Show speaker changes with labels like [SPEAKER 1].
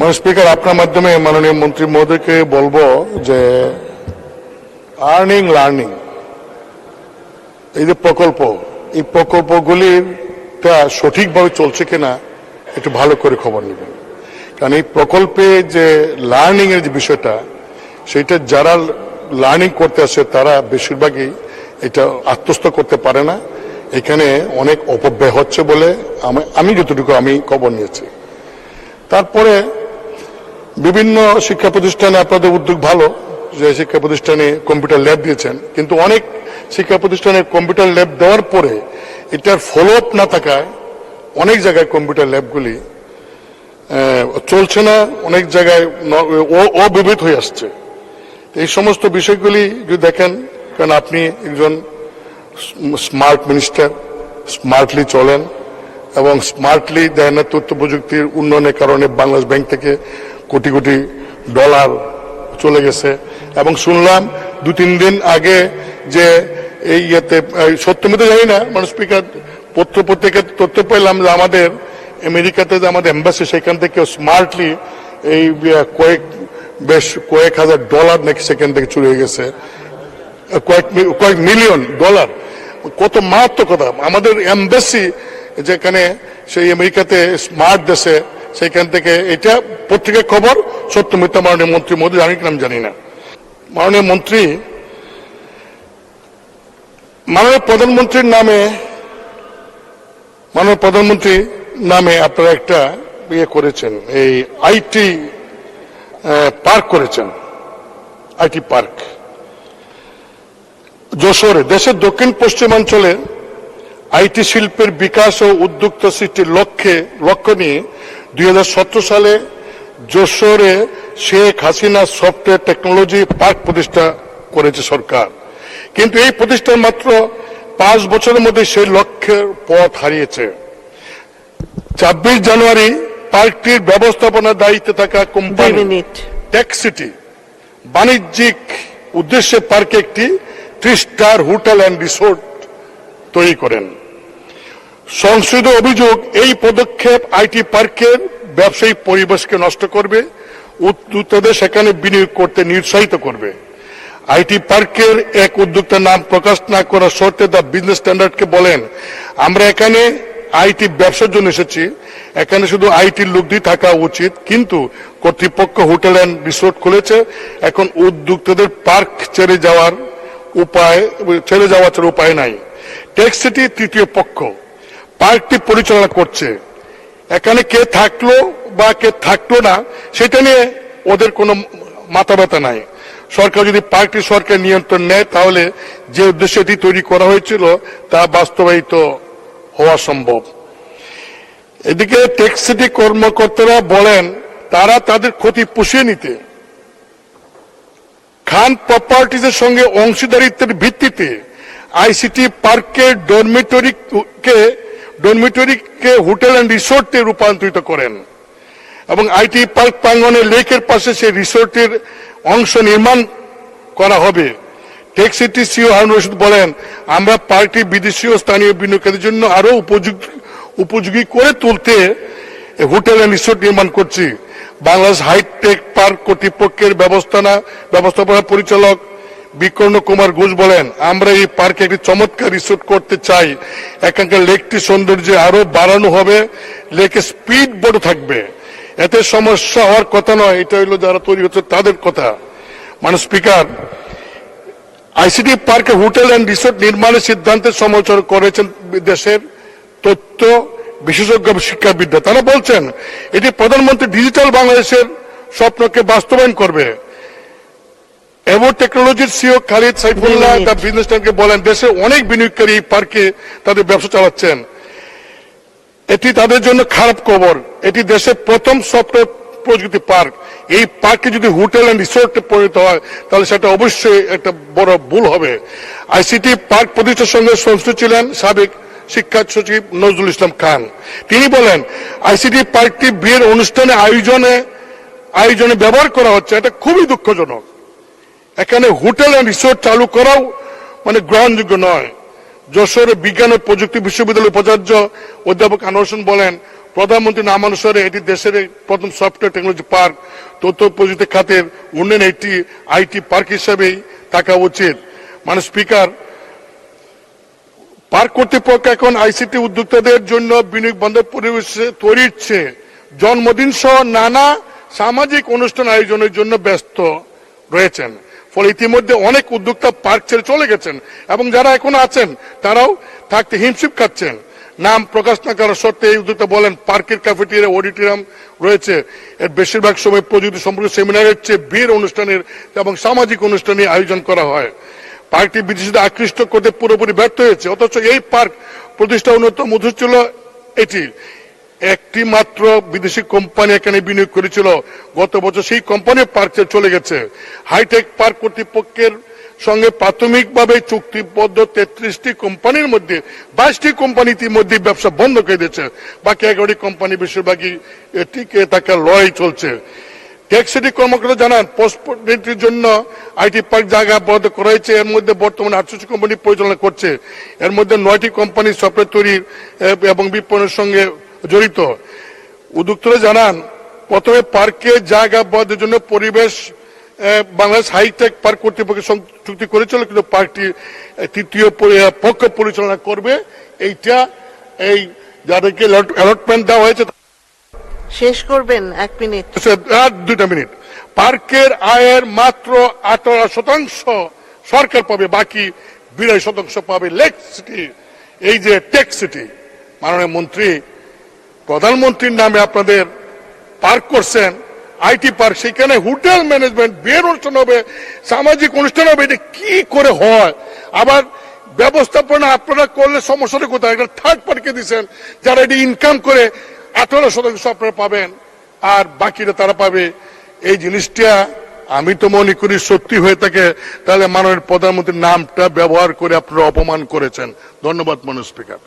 [SPEAKER 1] মানে স্পিকার আপনার মাধ্যমে মাননীয় মন্ত্রী মহোদয়কে বলব যে আর্নিং লার্নিং এই যে প্রকল্প, এই প্রকল্পগুলির তা সঠিকভাবে চলছে কিনা একটু ভালো করে খবর নেবেন। কারণ এই প্রকল্পে যে লার্নিং এর যে বিষয়টা, সেটা যারা লার্নিং করতে আসে, তারা বেশিরভাগই এটা আত্মস্থ করতে পারে না। এখানে অনেক অপব্যয় হচ্ছে বলে আমি- আমি যতটুকু আমি খবর নিয়েছি। তারপরে বিভিন্ন শিক্ষা প্রতিষ্ঠানে আপনাদের উদ্যোগ ভালো যে শিক্ষা প্রতিষ্ঠানে কম্পিউটার ল্যাব দিয়েছেন। কিন্তু অনেক শিক্ষা প্রতিষ্ঠানে কম্পিউটার ল্যাব দেওয়ার পরে এটার ফলো আপ না থাকায় অনেক জায়গায় কম্পিউটার ল্যাবগুলি চলছে না, অনেক জায়গায় ন- অ- অবিবিধ হয়ে আসছে। এই সমস্ত বিষয়গুলি যদি দেখেন, কারণ আপনি একজন স্মার্ট মিনিস্টার স্মার্টলি চলেন এবং স্মার্টলি দেয় না তথ্য প্রযুক্তির উন্নয়নের কারণে বাংলাদেশ ব্যাংক থেকে কোটি কোটি ডলার চলে গেছে। এবং শুনলাম দু তিন দিন আগে যে এই ইয়েতে, এই সত্য মিথ্যা জানি না মানে স্পিকার পত্র পত্রিকা তথ্য পেলাম যে আমাদের আমেরিকাতে যে আমাদের এম্বাসি সেখান থেকে স্মার্টলি এই কয়েক, বেশ কয়েক হাজার ডলার নাকি সেখান থেকে চুরি হয়ে গেছে। কয়েক কয়েক মিলিয়ন ডলার। কত মারাত্মক কথা। আমাদের এম্বাসি যেখানে, সেই আমেরিকাতে স্মার্ট দেশে সেখান থেকে এটা পত্রিকার খবর, সত্য মিথ্যা মাননীয় মন্ত্রী মোদী, আমি জানি না। মাননীয় মন্ত্রী, মাননীয় প্রধানমন্ত্রীর নামে, মাননীয় প্রধানমন্ত্রী নামে আপনারা একটা ইয়ে করেছেন, এই আইটি পার্ক করেছেন, আইটি পার্ক। যশোরে, দেশের দক্ষিণ পশ্চিমাঞ্চলে আইটি শিল্পের বিকাশ ও উদ্যোক্তা সৃষ্টির লক্ষ্যে, লক্ষ্য নিয়ে দুই হাজার সতেরো সালে যশোরে Sheikh Hasina software technology park প্রতিষ্ঠা করেছে সরকার। কিন্তু এই প্রতিষ্ঠান মাত্র পাঁচ বছরের মধ্যে সেই লক্ষ্যের পথ হারিয়েছে। ছাব্বিশ জানুয়ারি পার্কটির ব্যবস্থাপনার দায়িত্বে থাকা কোম্পানি
[SPEAKER 2] মিনিট।
[SPEAKER 1] টেক্সিটি বাণিজ্যিক উদ্দেশ্যে পার্কে একটি three star hotel and resort তৈরি করেন। সংসদ অভিযোগ এই পদক্ষেপ আইটি পার্কের ব্যবসায়িক পরিবেশকে নষ্ট করবে। উদ্যোক্তাদের সেখানে বিনিয়োগ করতে নিরুৎসাহিত করবে। আইটি পার্কের এক উদ্যোক্তার নাম প্রকাশ না করার শর্তে দ্য বিজনেস স্ট্যান্ডার্ডকে বলেন, আমরা এখানে আইটি ব্যবসার জন্য এসেছি। এখানে শুধু আইটির দিয়ে থাকা উচিত, কিন্তু কর্তৃপক্ষ হোটেল অ্যান্ড রিসোর্ট খুলেছে। এখন উদ্যোক্তাদের পার্ক ছেড়ে যাওয়ার উপায়, ছেড়ে যাওয়া ছাড়া উপায় নাই। টেক্সিটি তৃতীয় পক্ষ পার্কটি পরিচালনা করছে। এখানে কে থাকল বা কে থাকল না, সেটা নিয়ে ওদের কোনো মাথা ব্যথা নাই। সরকার যদি পার্কটি সরকার নিয়ন্ত্রণ নেয়, তাহলে যে উদ্দেশ্যে এটি তৈরি করা হয়েছিল, তা বাস্তবায়িত হওয়া সম্ভব। এদিকে টেক্সিটি কর্মকর্তারা বলেন, তারা তাদের ক্ষতি পুষিয়ে নিতে। খান প্রপার্টিজের সঙ্গে অংশীদারিত্বের ভিত্তিতে আইসিটি পার্কের ডরমিটরিকে ডরমিটরিকে হোটেল অ্যান্ড রিসোর্টে রূপান্তরিত করেন এবং আইটি পার্ক প্রাঙ্গনে লেকের পাশে সেই রিসোর্টের অংশ নির্মাণ করা হবে। Tech city CEO Harun Rashid বলেন, আমরা পার্কটি বিদেশি ও স্থানীয় বিনিয়োগকারীদের জন্য আরও উপযোগী উপযোগী করে তুলতে হোটেল অ্যান্ড রিসোর্ট নির্মাণ করছি। বাংলাদেশ হাইটেক পার্ক কর্তৃপক্ষের ব্যবস্থানা, ব্যবস্থাপনা পরিচালক বিকর্ণ কুমার ঘোষ বলেন, আমরা এই পার্কে একটি চমৎকার রিসোর্ট করতে চাই। এখানকার লেকটি সৌন্দর্য আরও বাড়ানো হবে লেকে স্পিড বোর্ড থাকবে। এতে সমস্যা হওয়ার কথা নয়, এটা হইল যারা তৈরি হচ্ছে তাদের কথা। মানে স্পিকার, আইসিটি পার্কে হোটেল অ্যান্ড রিসোর্ট নির্মাণের সিদ্ধান্তের সমালোচনা করেছেন দেশের তথ্য বিশেষজ্ঞ শিক্ষাবিদরা। তারা বলছেন, এটি প্রধানমন্ত্রী ডিজিটাল বাংলাদেশের স্বপ্নকে বাস্তবায়ন করবে। এভো টেকনোলজির সিও খালিদ সাইফুল্লাহ. তার বিজনেস টাইমকে বলেন দেশে অনেক বিনিয়োগকারী পার্কে তাদের ব্যবসা চালাচ্ছেন। এটি তাদের জন্য খারাপ খবর। এটি দেশের প্রথম সফটওয়্যার প্রযুক্তি পার্ক। এই পার্কে যদি হোটেল অ্যান্ড রিসোর্টে পরিণত হয় তাহলে সেটা অবশ্যই একটা বড় ভুল হবে। আইসিটি পার্ক প্রতিষ্ঠার সঙ্গে সংশ্লিষ্ট ছিলেন সাবেক শিক্ষা সচিব নজরুল ইসলাম খান। তিনি বলেন আইসিটি পার্কটি বিয়ের অনুষ্ঠানে আয়োজনে আয়োজনে ব্যবহার করা হচ্ছে। এটা খুবই দুঃখজনক। এখানে হোটেল অ্যান্ড রিসোর্ট চালু করাও মানে গ্রহণযোগ্য নয়। যশোরে বিজ্ঞান ও প্রযুক্তি বিশ্ববিদ্যালয়ের উপাচার্য অধ্যাপক আনোয়ার হোসেন বলেন, প্রধানমন্ত্রী নাম অনুসারে এটি দেশের প্রথম সফটওয়্যার টেকনোলজি পার্ক। তথ্য প্রযুক্তি খাতের উন্নয়ন একটি আইটি পার্ক হিসাবেই থাকা উচিত। মানে স্পিকার, পার্ক কর্তৃপক্ষ এখন আইসিটি উদ্যোক্তাদের জন্য বিনিয়োগ বান্ধব পরিবেশ তৈরি হচ্ছে। জন্মদিন সহ নানা সামাজিক অনুষ্ঠান আয়োজনের জন্য ব্যস্ত রয়েছেন। ফলে ইতিমধ্যে অনেক উদ্যোক্তা পার্ক ছেড়ে চলে গেছেন এবং যারা এখনও আছেন, তারাও থাকতে হিমশিম খাচ্ছেন। নাম প্রকাশ না করার সত্ত্বে এই উদ্যোক্তা বলেন, পার্কের ক্যাফেটেরিয়া অডিটোরিয়াম রয়েছে। এর বেশিরভাগ সময় প্রযুক্তি সম্পর্কে সেমিনারের চেয়ে বীর অনুষ্ঠানের এবং সামাজিক অনুষ্ঠানের আয়োজন করা হয়। পার্কটি বিদেশিদের আকৃষ্ট করতে পুরোপুরি ব্যর্থ হয়েছে, অথচ এই পার্ক প্রতিষ্ঠা অন্যতম উদ্দেশ্য ছিল এটি। একটি মাত্র বিদেশি কোম্পানি এখানে বিনিয়োগ করেছিল। গত বছর সেই কোম্পানি পার্ক চলে গেছে। হাইটেক পার্ক কর্তৃপক্ষের সঙ্গে প্রাথমিকভাবে চুক্তিবদ্ধ তেত্রিশটি কোম্পানির মধ্যে বাইশটি কোম্পানি ইতিমধ্যে ব্যবসা বন্ধ করে দিয়েছে। বাকি এগারোটি কোম্পানি বেশিরভাগই টিকে থাকার লড়াই চলছে। ট্যাক্সিটি কর্মকর্তা জানান পোস্টপোর্টের জন্য আইটি পার্ক জায়গা বরাদ্দ করা হয়েছে। এর মধ্যে বর্তমানে আটষট্টি কোম্পানি পরিচালনা করছে। এর মধ্যে নয়টি কোম্পানি সফটওয়্যার তৈরি এবং বিপণনের সঙ্গে জড়িত। উদ্যোক্তরা জানান প্রথমে পার্কে জায়গা বরাদ্দের জন্য পরিবেশ বাংলাদেশ হাইটেক পার্ক কর্তৃপক্ষের চুক্তি করেছিল কিন্তু পার্কটি তৃতীয় পক্ষ পরিচালনা করবে। এইটা এই যাদেরকে অ্যালটমেন্ট দেওয়া হয়েছে
[SPEAKER 2] শেষ করবেন এক মিনিট।
[SPEAKER 1] আর দুটা মিনিট। পার্কের আয়ের মাত্র আঠারো শতাংশ সরকার পাবে বাকি বিরাশি শতাংশ পাবে লেক সিটি এই যে টেক সিটি মাননীয় মন্ত্রী প্রধানমন্ত্রীর নামে আপনাদের পার্ক করছেন, আইটি পার্ক, সেখানে হোটেল ম্যানেজমেন্ট, বিয়ের অনুষ্ঠান হবে, সামাজিক অনুষ্ঠান হবে, এটা কি করে হয়? আবার ব্যবস্থাপনা আপনারা করলে সমস্যাটা কোথায়? একটা থার্ড পার্টিকে দিচ্ছেন যারা এটি ইনকাম করে, আঠারো শতাংশ আপনারা পাবেন, আর বাকিটা তারা পাবে। এই জিনিসটা আমি তো মনে করি সত্যি হয়ে থাকে, তাহলে মাননীয় প্রধানমন্ত্রীর নামটা ব্যবহার করে আপনারা অপমান করেছেন। ধন্যবাদ, মনোজ স্পিকার।